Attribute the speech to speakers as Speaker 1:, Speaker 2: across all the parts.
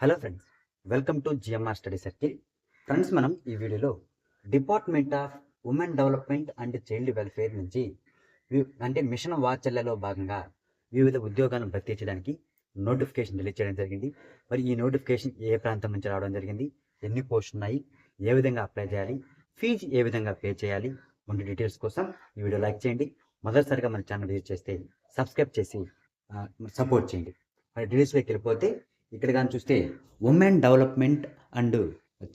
Speaker 1: Hello friends welcome to GMR study circle. Friends మనం ఈ వీడియోలో department of women development and child welfare నుంచి అంటే మిషన్ వాచర్లలో భాగంగా వివిధ ఉద్యోగాలను భర్తీ చేయడానికి నోటిఫికేషన్ రిలీజ్ చేయడం జరిగింది. మరి ఈ నోటిఫికేషన్ ఏ ప్రాంతం నుంచి రావడం జరిగింది? ఎన్ని పోస్ట్ ఉన్నాయి? ఏ విధంగా అప్లై చేయాలి? ఫీజు ఏ విధంగా పే చేయాలి? వంటి డీటెయిల్స్ కోసం ఈ వీడియో లైక్ చేయండి. మొదటిసారిగా మన ఛానల్ విజిట్ చేస్తే సబ్స్క్రైబ్ చేసి సపోర్ట్ చేయండి. మరి డీటెయిల్స్లోకి వెళ్ళిపోతే ఇక్కడ కానీ చూస్తే women development and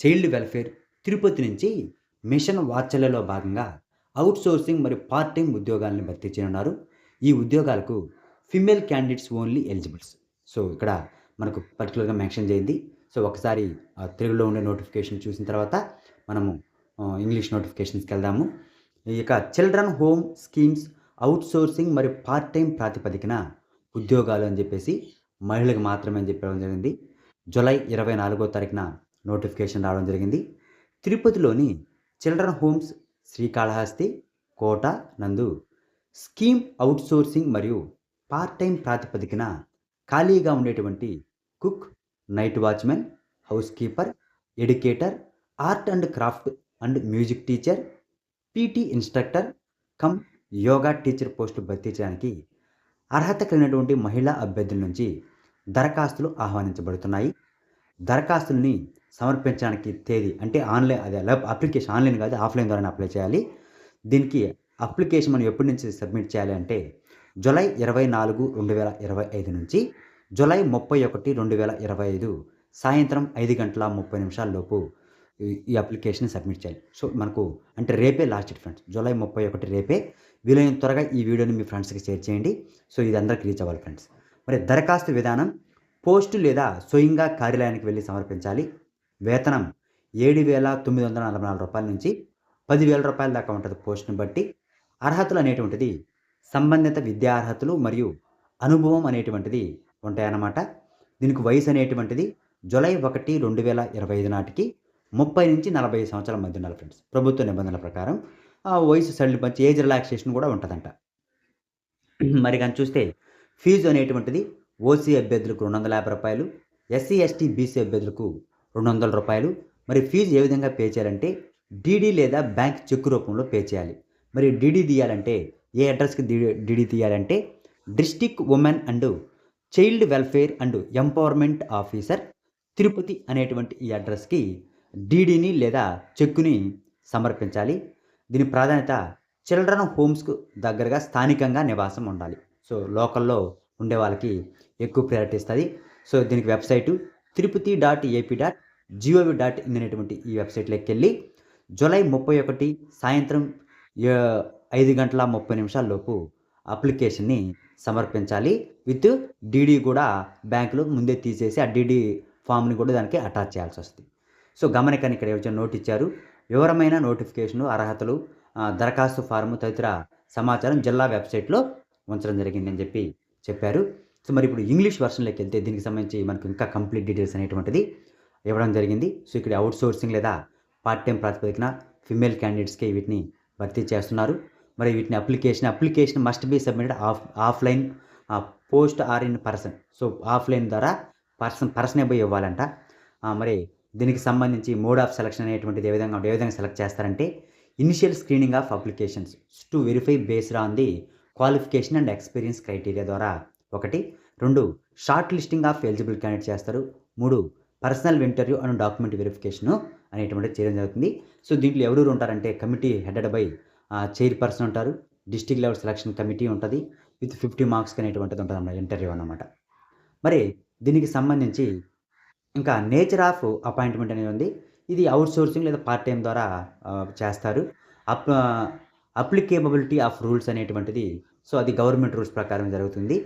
Speaker 1: child welfare Tirupati నుంచి మిషన్ వాత్సల్యలో భాగంగా అవుట్ సోర్సింగ్ మరియు పార్ట్ టైం ఉద్యోగాలను భర్తీ చేయనున్నారు. ఈ ఉద్యోగాలకు female candidates only eligibles so ఇక్కడ మనకు పర్టికులర్గా మెన్షన్ చేయింది సో ఒకసారి ఆ, తెలుగులో ఉండే నోటిఫికేషన్ చూసిన తర్వాత మనము ఇంగ్లీష్ నోటిఫికేషన్స్కి వెళ్దాము. ఇక children home schemes outsourcing మరియు పార్ట్ టైం ప్రాతిపదికన ఉద్యోగాలు అని చెప్పేసి మహిళలకు మాత్రమే అని చెప్పడం జరిగింది. జూలై ఇరవై నాలుగో తారీఖున నోటిఫికేషన్ రావడం జరిగింది. తిరుపతిలోని చిల్డ్రన్ హోమ్స్ శ్రీకాళహస్తి కోట నందు స్కీమ్ అవుట్సోర్సింగ్ మరియు పార్ట్ టైం ప్రాతిపదికన ఖాళీగా ఉండేటువంటి cook night watchman house keeper educator art and craft and music teacher PT instructor cum yoga teacher post భర్తీ చేయడానికి అర్హత కలిగినటువంటి మహిళా అభ్యర్థుల నుంచి దరఖాస్తులు ఆహ్వానించబడుతున్నాయి. దరఖాస్తుల్ని సమర్పించడానికి తేదీ అంటే ఆన్లైన్ అదే అప్లికేషన్ ఆన్లైన్ కాదు ఆఫ్లైన్ ద్వారా అప్లై చేయాలి. దీనికి అప్లికేషన్ మనం ఎప్పటి నుంచి సబ్మిట్ చేయాలి అంటే జూలై ఇరవై నాలుగు రెండు వేల ఇరవై ఐదు నుంచి జూలై ముప్పై ఒకటి రెండు వేల ఇరవై ఐదు సాయంత్రం ఐదు గంటల ముప్పై నిమిషాల లోపు ఈ- అప్లికేషన్ సబ్మిట్ చేయాలి. సో మనకు అంటే రేపే లాస్ట్ డేట్ ఫ్రెండ్స్. జూలై ముప్పై ఒకటి రేపే. వీలైన త్వరగా ఈ వీడియోని మీ ఫ్రెండ్స్కి షేర్ చేయండి. సో ఇది అందరికి రీచ్ అవ్వాలి ఫ్రెండ్స్. మరి దరఖాస్తు విధానం పోస్టు లేదా స్వయంగా కార్యాలయానికి వెళ్ళి సమర్పించాలి. వేతనం ఏడు వేల తొమ్మిది వందల నలభై నాలుగు రూపాయల నుంచి పదివేల రూపాయల దాకా ఉంటుంది పోస్టును బట్టి. అర్హతలు అనేటువంటిది సంబంధిత విద్యా అర్హతలు మరియు అనుభవం అనేటువంటిది ఉంటాయన్నమాట. దీనికి వయసు అనేటువంటిది జూలై ఒకటి రెండు వేల ఇరవై ఐదు నాటికి ముప్పై నుంచి నలభై ఐదు సంవత్సరాల మధ్య ఉండాలి ఫ్రెండ్స్ ప్రభుత్వ నిబంధనల ప్రకారం ఆ వయసు సడలి మంచి ఏజ్ రిలాక్సేషన్ కూడా ఉంటుందంట. మరి కానీ చూస్తే ఫీజు అనేటువంటిది ఓసీ అభ్యర్థులకు రెండు వందల యాభై రూపాయలు ఎస్సీ ఎస్టీ బీసీ అభ్యర్థులకు రెండు వందల రూపాయలు. మరి ఫీజు ఏ విధంగా పే చేయాలంటే డీడీ లేదా బ్యాంక్ చెక్ రూపంలో పే చేయాలి. మరి డీడీ తీయాలంటే ఏ అడ్రస్కి డీడీ తీయాలంటే district women and child welfare and empowerment officer Tirupati అనేటువంటి ఈ అడ్రస్కి డీడీని లేదా చెక్కుని సమర్పించాలి. దీని ప్రాధాన్యత చిల్డ్రన్ హోమ్స్కు దగ్గరగా స్థానికంగా నివాసం ఉండాలి. సో లోకల్లో ఉండే వాళ్ళకి ఎక్కువ ప్రయారిటీ ఇస్తుంది. సో దీనికి website Tirupati dot AP dot GOV dot in అనేటువంటి ఈ వెబ్సైట్లోకి వెళ్ళి జూలై ముప్పై ఒకటి సాయంత్రం ఐదు గంటల ముప్పై నిమిషాల లోపు అప్లికేషన్ని సమర్పించాలి. విత్ డీడీ కూడా బ్యాంకులో ముందే తీసేసి ఆ డీడీ ఫామ్ని కూడా దానికి అటాచ్ చేయాల్సి వస్తుంది. సో గమనికని ఇక్కడ ఏమైనా నోట్ ఇచ్చారు? వివరమైన నోటిఫికేషను అర్హతలు దరఖాస్తు ఫారము తదితర సమాచారం జిల్లా వెబ్సైట్లో ఉంచడం జరిగిందని చెప్పి చెప్పారు. సో మరి ఇప్పుడు ఇంగ్లీష్ వర్షన్లోకి వెళ్తే దీనికి సంబంధించి మనకు ఇంకా కంప్లీట్ డీటెయిల్స్ అనేటువంటిది ఇవ్వడం జరిగింది. సో ఇక్కడ అవుట్ సోర్సింగ్ లేదా పార్ట్ టైం ప్రాతిపదికన ఫిమేల్ క్యాండిడేట్స్కి వీటిని భర్తీ చేస్తున్నారు. మరి వీటిని application application must be submitted of offline post or in person so offline ద్వారా పర్సన్ పర్సనే పోయి ఇవ్వాలంట. మరి దీనికి సంబంధించి మోడ్ ఆఫ్ సెలక్షన్ అనేటువంటిది ఏ విధంగా ఏ విధంగా సెలెక్ట్ చేస్తారంటే initial screening of applications to verify based on the qualification and experience criteria ద్వారా. ఒకటి రెండు short listing of eligible candidate చేస్తారు. మూడు personal interview and document verification అనేటువంటిది చేయడం జరుగుతుంది. సో దీంట్లో ఎవరు ఉంటారంటే కమిటీ హెడెడ్ బై చైర్పర్సన్ ఉంటారు. డిస్టిక్ లెవెల్ సెలక్షన్ కమిటీ ఉంటుంది. విత్ ఫిఫ్టీ మార్క్స్ అనేటువంటిది ఉంటుంది అన్నమాట ఇంటర్వ్యూ అన్నమాట. మరి దీనికి సంబంధించి ఇంకా నేచర్ ఆఫ్ అపాయింట్మెంట్ అనేది ఉంది. ఇది అవుట్ సోర్సింగ్ లేదా పార్ట్ టైం ద్వారా చేస్తారు. అప్ అప్లికేబిలిటీ ఆఫ్ రూల్స్ అనేటువంటిది సో అది గవర్నమెంట్ రూల్స్ ప్రకారం జరుగుతుంది.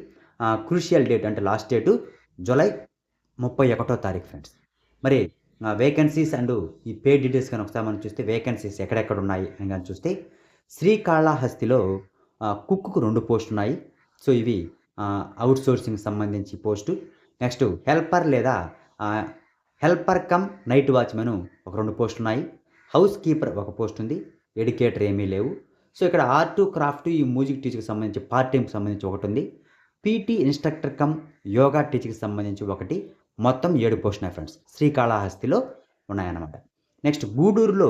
Speaker 1: క్రూషియల్ డేట్ అంటే లాస్ట్ డేటు జూలై ముప్పై ఒకటో తారీఖు ఫ్రెండ్స్ మరి వేకెన్సీస్ అండ్ ఈ పే డీటెయిల్స్ కానీ ఒకసారి మనం చూస్తే వేకెన్సీస్ ఎక్కడెక్కడ ఉన్నాయి అని కానీ చూస్తే శ్రీకాళహస్తిలో కుక్కుకు రెండు పోస్టులు ఉన్నాయి. సో ఇవి అవుట్ సోర్సింగ్ సంబంధించి పోస్టు నెక్స్ట్ హెల్పర్ లేదా హెల్పర్ కమ్ నైట్ వాచ్మెన్ ఒక రెండు పోస్టులు ఉన్నాయి. హౌస్ కీపర్ ఒక పోస్ట్ ఉంది. ఎడ్యుకేటర్ ఏమీ లేవు. సో ఇక్కడ ఆర్ట్ క్రాఫ్ట్ ఈ మ్యూజిక్ టీచర్కి సంబంధించి పార్ట్ టైంకి సంబంధించి ఒకటి ఉంది పీటీ ఇన్స్ట్రక్టర్ కమ్ యోగా టీచర్కి సంబంధించి ఒకటి. మొత్తం ఏడు పోస్టులు ఫ్రెండ్స్ శ్రీకాళహస్తిలో ఉన్నాయన్నమాట. నెక్స్ట్ గూడూరులో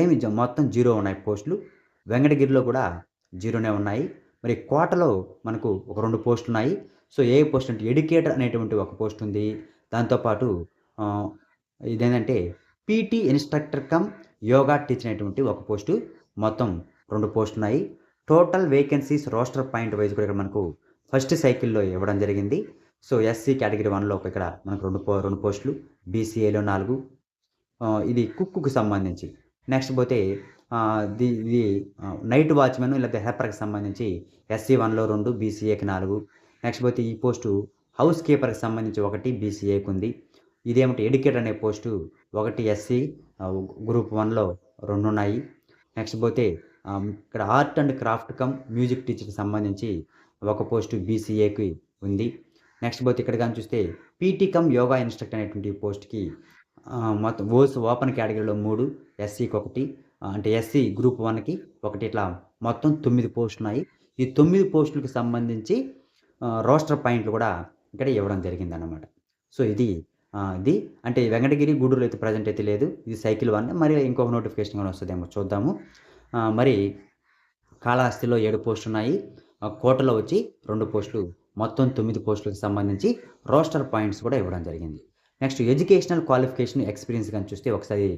Speaker 1: ఏమి మొత్తం జీరో ఉన్నాయి పోస్టులు వెంకటగిరిలో కూడా జీరోనే ఉన్నాయి. మరి కోటలో మనకు ఒక రెండు పోస్టులు ఉన్నాయి. సో ఏ పోస్ట్ అంటే ఎడ్యుకేటర్ అనేటువంటి ఒక పోస్ట్ ఉంది. దాంతోపాటు ఇదేంటంటే PT instructor cum yoga teacher అనేటువంటి ఒక పోస్టు మొత్తం రెండు పోస్టులు ఉన్నాయి. Total vacancies roster point wise కూడా ఇక్కడ మనకు ఫస్ట్ సైకిల్లో ఇవ్వడం జరిగింది. సో ఎస్సీ కేటగిరీ వన్లో ఒక ఇక్కడ మనకు రెండు పో రెండు పోస్టులు బీసీఏలో నాలుగు. ఇది కుక్కుకు సంబంధించి. నెక్స్ట్ పోతే ఇది నైట్ వాచ్మెన్ లేకపోతే హెల్పర్కి సంబంధించి ఎస్సీ వన్లో రెండు బీసీఏకి నాలుగు. నెక్స్ట్ పోతే ఈ పోస్టు హౌస్ కీపర్కి సంబంధించి ఒకటి బీసీఏకి ఉంది. ఇదేమిటి ఎడ్యుకేటర్ అనే పోస్టు ఒకటి ఎస్సీ గ్రూప్ వన్లో రెండు ఉన్నాయి. నెక్స్ట్ పోతే ఇక్కడ art and craft cum music టీచర్కి సంబంధించి ఒక పోస్టు బీసీఏకి ఉంది. నెక్స్ట్ పోతే ఇక్కడ కానీ చూస్తే పీటీ కమ్ యోగా ఇన్స్ట్రక్టర్ అనేటువంటి పోస్ట్కి మొత్తం ఓస్ ఓపెన్ కేటగిరీలో మూడు ఎస్సీకి ఒకటి అంటే ఎస్సీ గ్రూప్ వన్కి ఒకటి ఇట్లా మొత్తం తొమ్మిది పోస్టులు ఉన్నాయి. ఈ తొమ్మిది పోస్టులకు సంబంధించి రోస్టర్ పాయింట్లు కూడా ఇక్కడ ఇవ్వడం జరిగింది అన్నమాట సో ఇది ఇది అంటే వెంకటగిరి గూడూరులో అయితే ప్రజెంట్ అయితే లేదు. ఇది సైకిల్ వన్ మరి ఇంకొక నోటిఫికేషన్ కూడా వస్తుందేమో చూద్దాము. మరి కాళహస్తిలో ఏడు పోస్టులు ఉన్నాయి. కోటలో వచ్చి రెండు పోస్టులు మొత్తం తొమ్మిది పోస్టులకు సంబంధించి రోస్టర్ పాయింట్స్ కూడా ఇవ్వడం జరిగింది. నెక్స్ట్ ఎడ్యుకేషనల్ క్వాలిఫికేషన్ ఎక్స్పీరియన్స్ కానీ చూస్తే ఒకసారి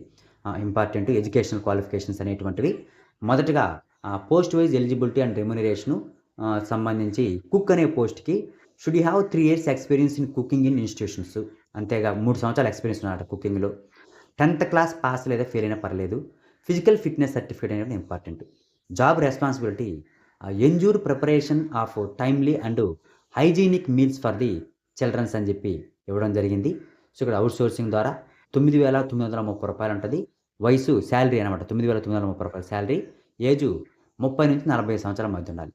Speaker 1: ఇంపార్టెంట్ ఎడ్యుకేషనల్ క్వాలిఫికేషన్స్ అనేటువంటివి. మొదటగా post wise eligibility and remuneration సంబంధించి కుక్ అనే పోస్ట్కి should you have three years experience in cooking in institutions. అంతేగా మూడు సంవత్సరాల ఎక్స్పీరియన్స్ ఉన్నమాట కుకింగ్లో. టెన్త్ క్లాస్ పాస్ లేదా ఫెయిల్ అయినా పర్లేదు. ఫిజికల్ ఫిట్నెస్ సర్టిఫికేట్ అనేది important. Job responsibility ensure preparation of timely and hygienic meals for the childrens అని చెప్పి ఇవ్వడం జరిగింది. సో ఇక్కడ అవుట్ సోర్సింగ్ ద్వారా తొమ్మిది వేల తొమ్మిది వందల ముప్పై రూపాయలు ఉంటుంది. వయసు శాలరీ అనమాట తొమ్మిది వేల తొమ్మిది వందల ముప్పై రూపాయలు శాలరీ. ఏజు ముప్పై నుంచి నలభై సంవత్సరాల మధ్య ఉండాలి.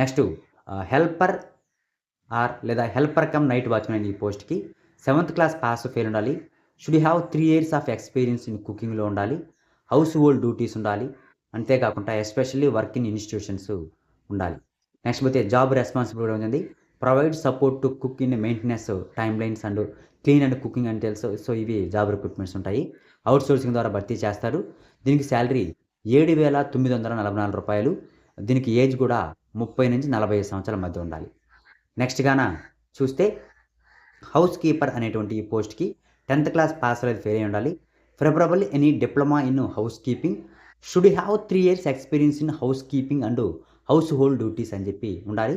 Speaker 1: నెక్స్ట్ హెల్పర్ ఆర్ లేదా హెల్పర్ కమ్ నైట్ వాచ్మెన్ అనే ఈ పోస్ట్కి సెవెంత్ క్లాస్ పాస్ ఫెయిల్ ఉండాలి. Should have three years of experience in కుకింగ్లో ఉండాలి. హౌస్ హోల్డ్ డ్యూటీస్ ఉండాలి. అంతేకాకుండా ఎస్పెషల్లీ వర్కింగ్ ఇన్స్టిట్యూషన్స్ ఉండాలి. నెక్స్ట్ పోతే జాబ్ రెస్పాన్సిబిలిటీ ఉంది. Provide support to cook in maintenance timelines and clean and cooking and తెలుసు. So ఇవి job recruitments ఉంటాయి. Outsourcing ద్వారా భర్తీ చేస్తారు. దీనికి శాలరీ ఏడు వేల తొమ్మిది వందల నలభై నాలుగు రూపాయలు. దీనికి ఏజ్ కూడా ముప్పై నుంచి నలభై ఐదు సంవత్సరాల మధ్య ఉండాలి. నెక్స్ట్ గాన చూస్తే హౌస్ కీపర్ అనేటువంటి ఈ పోస్ట్కి టెన్త్ క్లాస్ పాస్ అనేది ఫెయిల్ అయి ఉండాలి. Preferable any diploma in housekeeping should have three years experience in housekeeping and household duties అని చెప్పి ఉండాలి.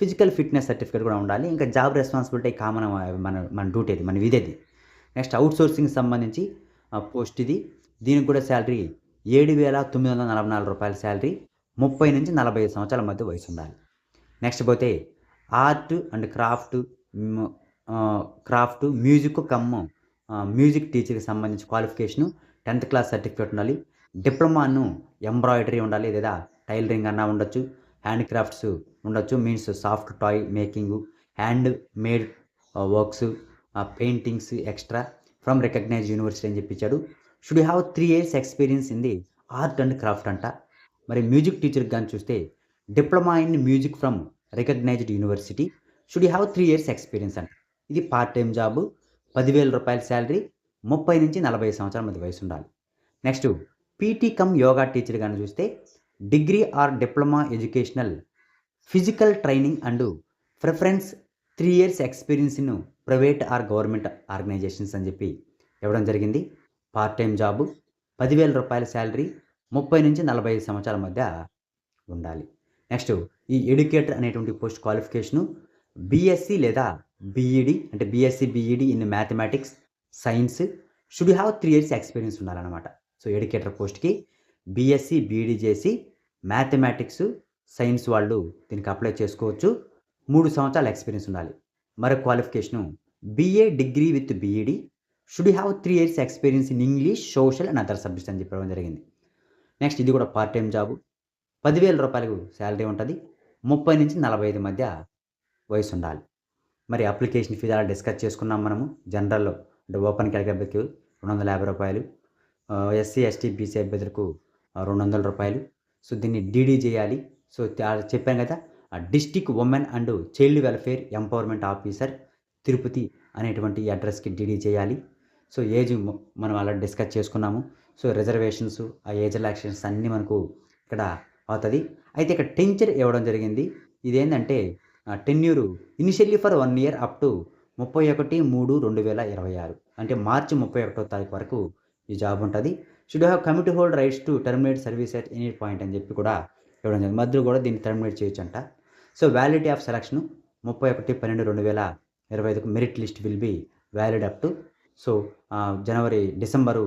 Speaker 1: ఫిజికల్ ఫిట్నెస్ సర్టిఫికేట్ కూడా ఉండాలి. ఇంకా జాబ్ రెస్పాన్సిబిలిటీ కామన్ మన మన డ్యూటీ అది మన విధేది. నెక్స్ట్ అవుట్ సోర్సింగ్ సంబంధించి పోస్ట్ ఇది. దీనికి కూడా శాలరీ ఏడు వేల తొమ్మిది వందల నలభై నాలుగు రూపాయల శాలరీ ముప్పై నుంచి నలభై ఐదు సంవత్సరాల మధ్య వయసు ఉండాలి. నెక్స్ట్ పోతే art and craft craft music cum music టీచర్కి సంబంధించి క్వాలిఫికేషను టెన్త్ క్లాస్ సర్టిఫికేట్ ఉండాలి. డిప్లొమాను ఎంబ్రాయిడరీ ఉండాలి లేదా టైలరింగ్ అన్నా ఉండొచ్చు హ్యాండ్ క్రాఫ్ట్స్ ఉండొచ్చు means soft toy making handmade works paintings extra from recognise university అని చెప్పించాడు should have three years experience in the art and craft అంట. మరి మ్యూజిక్ టీచర్కి కానీ చూస్తే diploma in music from recognised university should have three years experience అంట. ఇది part time job. పదివేల రూపాయల శాలరీ ముప్పై నుంచి నలభై సంవత్సరాల మధ్య వయసు ఉండాలి. Next PT cum yoga teacher కానీ చూస్తే degree or diploma educational physical training and preference three years ఎక్స్పీరియన్స్ను private or government organisations అని చెప్పి ఇవ్వడం జరిగింది. పార్ట్ టైం జాబు పదివేల రూపాయల శాలరీ ముప్పై నుంచి నలభై ఐదు సంవత్సరాల మధ్య ఉండాలి. నెక్స్ట్ ఈ ఎడ్యుకేటర్ అనేటువంటి పోస్ట్ క్వాలిఫికేషను బీఎస్సీ లేదా బీఈడి అంటే BSc BEd in mathematics science should have three years experience ఉండాలన్నమాట. సో ఎడ్యుకేటర్ పోస్ట్కి బీఎస్సీ బీఈడి చేసి మ్యాథమెటిక్స్ సైన్స్ వాళ్ళు దీనికి అప్లై చేసుకోవచ్చు. మూడు సంవత్సరాల ఎక్స్పీరియన్స్ ఉండాలి. మరో qualification BA degree with BEd should have three years experience in English social and other subjects అని చెప్పడం జరిగింది. నెక్స్ట్ ఇది కూడా పార్ట్ టైం జాబు పదివేల రూపాయలకు శాలరీ ఉంటుంది. ముప్పై నుంచి నలభై ఐదు మధ్య వయసు ఉండాలి. మరి అప్లికేషన్ ఫీజు అలా డిస్కస్ చేసుకున్నాం మనము జనరల్లో. అంటే ఓపెన్ కేటగిరీకి రెండు వందల యాభై రూపాయలు ఎస్సీ ఎస్టీ బీసీ అభ్యర్థులకు రెండు వందల రూపాయలు. సో దీన్ని డీడీ చేయాలి. సో చెప్పాను కదా district women and child welfare empowerment officer Tirupati అనేటువంటి అడ్రస్కి డీడీ చేయాలి. సో ఏజ్ మనం అలా డిస్కస్ చేసుకున్నాము. సో రిజర్వేషన్స్ ఆ ఏజ్ రిలాక్సేషన్స్ అన్నీ మనకు ఇక్కడ అవుతుంది. అయితే ఇక్కడ టెంచర్ ఇవ్వడం జరిగింది. ఇదేంటంటే tenure initially for one year up to ముప్పై ఒకటి మూడు రెండు వేల ఇరవై ఆరు. అంటే మార్చి ముప్పై ఒకటో తారీఖు వరకు ఈ జాబ్ ఉంటుంది. Should have committee hold rights to terminate service at any point అని చెప్పి కూడా ఇవ్వడం జరిగింది. మధ్యలో కూడా దీన్ని టర్మినేట్ చేయొచ్చు అంట సో వ్యాలిడిటీ ఆఫ్ సెలక్షన్ ముప్పై ఒకటి పన్నెండు రెండు వేల ఇరవై ఐదుకు merit list will be valid up to so January December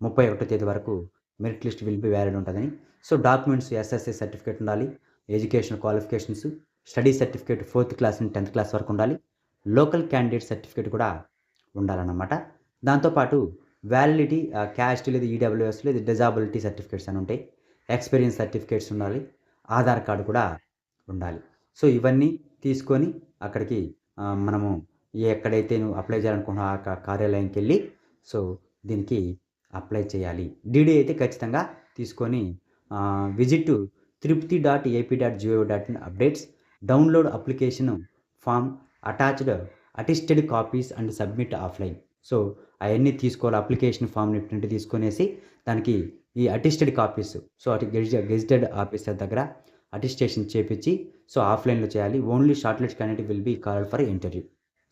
Speaker 1: ముప్పై ఒకటో తేదీ వరకు merit list will be valid ఉంటుందని. సో డాక్యుమెంట్స్ ఎస్ఎస్ఏ సర్టిఫికేట్ ఉండాలి education qualifications study certificate fourth class నుంచి టెన్త్ క్లాస్ వరకు ఉండాలి. లోకల్ క్యాండిడేట్ సర్టిఫికేట్ కూడా ఉండాలన్నమాట. దాంతోపాటు వ్యాలిడిటీ క్యాస్ట్ లేదు ఈడబ్ల్యూఎస్ లేదు డిజాబిలిటీ సర్టిఫికేట్స్ అని ఉంటాయి. ఎక్స్పీరియన్స్ సర్టిఫికేట్స్ ఉండాలి. ఆధార్ కార్డు కూడా ఉండాలి. సో ఇవన్నీ తీసుకొని అక్కడికి మనము ఎక్కడైతే నువ్వు అప్లై చేయాలనుకుంటున్నావు ఆ కార్యాలయంకి వెళ్ళి సో దీనికి అప్లై చేయాలి. డీడీ అయితే ఖచ్చితంగా తీసుకొని visit Tirupati dot AP dot GO dot in updates download application form attached attested copies and submit offline. So అవన్నీ తీసుకోవాలి. అప్లికేషన్ ఫామ్ని ప్రింట్ తీసుకునేసి దానికి ఈ అటిస్టెడ్ కాపీస్ సో అటు గెజిటెడ్ ఆఫీసర్ దగ్గర అటిస్టేషన్ చేపించి సో ఆఫ్లైన్లో చేయాలి. Only shortlist candidate will be call for interview.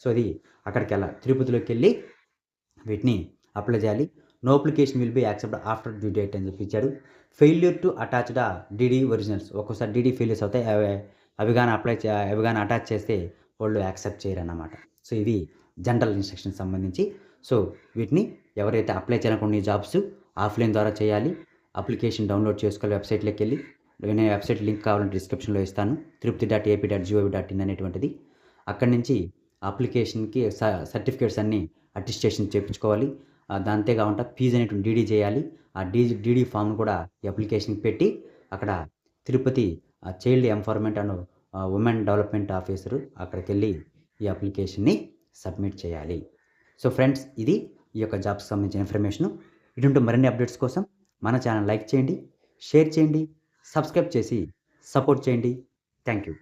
Speaker 1: So అది అక్కడికి వెళ్ళాలి. తిరుపతిలోకి వెళ్ళి వీటిని అప్లై చేయాలి. No application will be accept after due date అని చెప్పి ఇచ్చాడు failure to attached DD originals. ఒక్కోసారి డీడీ ఫెయిల్యూర్స్ అవుతాయి. అవి కానీ అప్లై చే అవి కానీ అటాచ్ చేస్తే వాళ్ళు యాక్సెప్ట్ చేయరు అన్నమాట సో ఇది జనరల్ ఇన్స్ట్రక్షన్ సంబంధించి. సో వీటిని ఎవరైతే అప్లై చేయాలనుకున్న జాబ్స్ ఆఫ్లైన్ ద్వారా చేయాలి అప్లికేషన్ డౌన్లోడ్ చేసుకోవాలి వెబ్సైట్లోకి వెళ్ళి నేను వెబ్సైట్ లింక్ కావాలంటే డిస్క్రిప్షన్లో ఇస్తాను. Tirupati dot AP dot GOV dot in అనేటువంటిది. అక్కడి నుంచి అప్లికేషన్కి సర్టిఫికేట్స్ అన్నీ అటిస్టేషన్ చేయించుకోవాలి. దాంతే కాకుండా ఫీజు అనేటువంటి డీడీ చేయాలి. ఆ డీ డీడీ ఫామ్ను కూడా ఈ అప్లికేషన్కి పెట్టి అక్కడ Tirupati child empowerment and women development officer అక్కడికి వెళ్ళి ఈ అప్లికేషన్ని సబ్మిట్ చేయాలి. సో ఫ్రెండ్స్ ఇది ఈ యొక్క జాబ్స్కి సంబంధించిన ఇన్ఫర్మేషన్. ఇటువంటి మరిన్ని అప్డేట్స్ కోసం మన ఛానల్ లైక్ చేయండి షేర్ చేయండి సబ్స్క్రైబ్ చేసి సపోర్ట్ చేయండి. Thank you